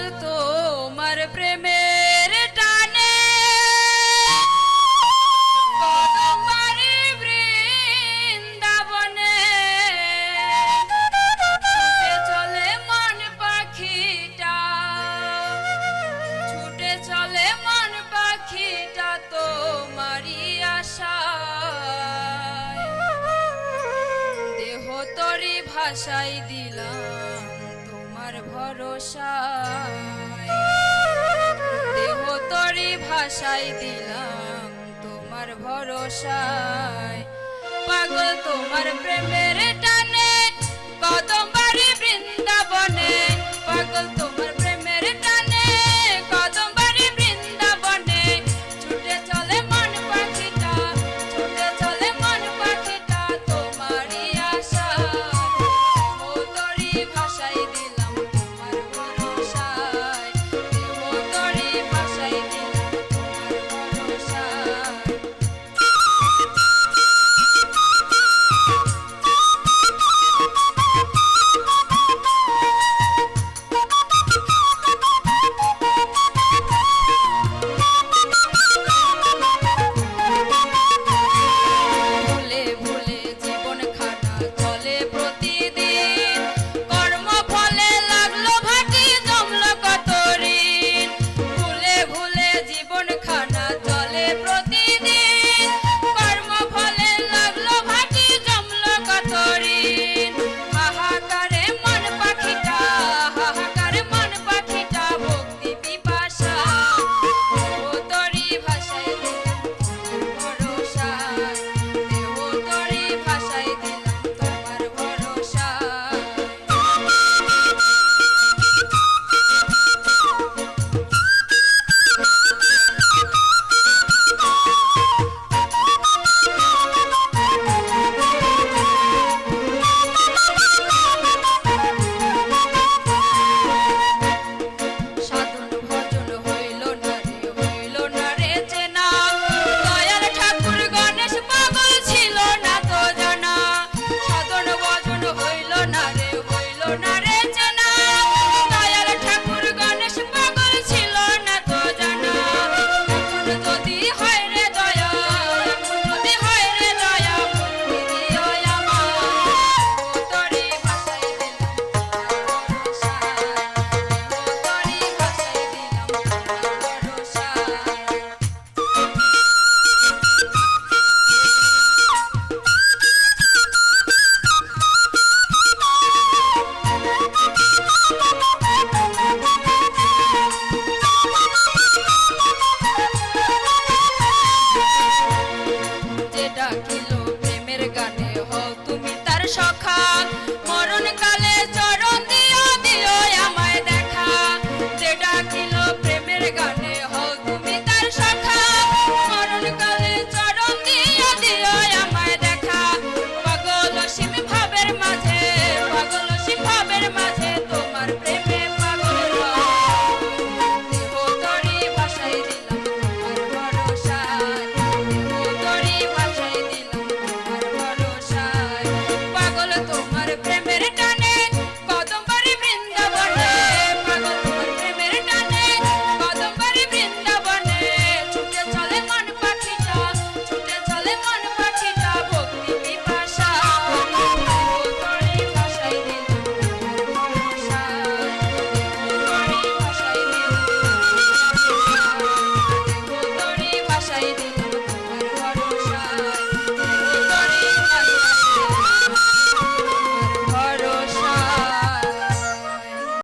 পাগল তোমার প্রেমের টানে। বৃন্দাবনে চলে মন পাখিটা। ছুটে চলে মন পাখিটা তোমারই আশা দেহ তরি ভাষাই দিলাম। ভরসায় দেহ তরি ভাষায় দিলাম তোমার ভরসায়। পাগল তোমার প্রেমের